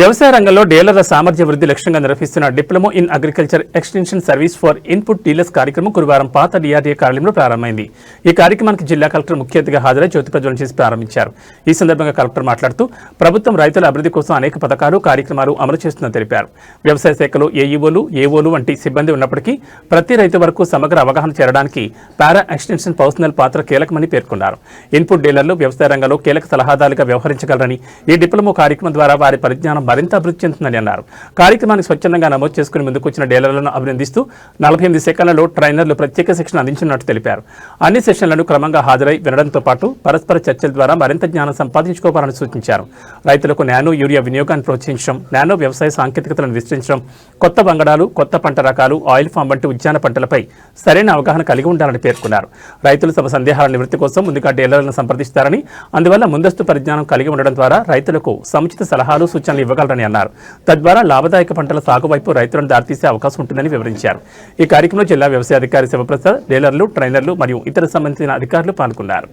వ్యవసాయ రంగంలో డీలర్ల సామర్థ్య వృద్ధి లక్ష్యంగా నిర్వహిస్తున్న diploma in agriculture extension service for input dealers కార్యక్రమం గురువారం పాత డిఆర్డీఏ కార్యాలయంలో ప్రారంభమైంది. ఈ కార్యక్రమానికి జిల్లా కలెక్టర్ ముఖ్య అతిథిగా హాజరై జ్యోతి ప్రజ్వలన చేసి ప్రారంభించారు. ఈ సందర్భంగా కలెక్టర్ మాట్లాడుతూ ప్రభుత్వం రైతుల అభివృద్ధి కోసం అనేక పథకాలు కార్యక్రమాలు అమలు చేస్తుందని తెలిపారు. వ్యవసాయ శాఖలో ఏఈఓలు ఏఓలు వంటి సిబ్బంది ఉన్నప్పటికీ ప్రతి రైతు వరకు సమగ్ర అవగాహన చేరడానికి పారా ఎక్స్టెన్షన్ పర్సనల్ పాత్ర కీలకమని పేర్కొన్నారు. ఇన్పుట్ డీలర్లు వ్యవసాయ రంగంలో కీలక సలహాదారులుగా వ్యవహరించగలరని ఈ డిప్లొమో కార్యక్రమం ద్వారా వారి పరిజ్ఞానం మరింత అభివృద్ధి చెందుతుందని అన్నారు. కార్యక్రమానికి స్వచ్ఛందంగా నమోదు చేసుకుని ముందుకు వచ్చిన డీలర్లను అభినందిస్తూ నలభై ఎనిమిది సెకండ్లలో ట్రైనర్లు ప్రత్యేక శిక్షణ అందించినట్టు తెలిపారు. అన్ని సెషన్లను క్రమంగా హాజరై వినడంతో పాటు పరస్పర చర్చల ద్వారా మరింత జ్ఞానం సంపాదించుకోవాలని సూచించారు. రైతులకు నానో యూరియా వినియోగాన్ని ప్రోత్సహించడం నానో వ్యవసాయ సాంకేతికతలను విస్తరించడం కొత్త వంగడాలు కొత్త పంట రకాలు ఆయిల్ ఫామ్ వంటి ఉద్యాన పంటలపై సరైన అవగాహన కలిగి ఉండాలని పేర్కొన్నారు. రైతులు తమ సందేహాల నివృత్తి కోసం ముందుగా డీలర్లను సంప్రదిస్తారని అందువల్ల ముందస్తు పరిజ్ఞానం కలిగి ఉండడం ద్వారా రైతులకు సముచిత సలహాలు సూచనలు ఇవ్వగలరని అన్నారు. తద్వారా లాభదాయక పంటల సాగు వైపు రైతులను దారితీసే అవకాశం ఉంటుందని వివరించారు. ఈ కార్యక్రమంలో జిల్లా వ్యవసాయ అధికారి శివప్రసాద్ డీలర్లు ట్రైనర్లు మరియు ఇతర సంబంధించిన అధికారులు పాల్గొన్నారు.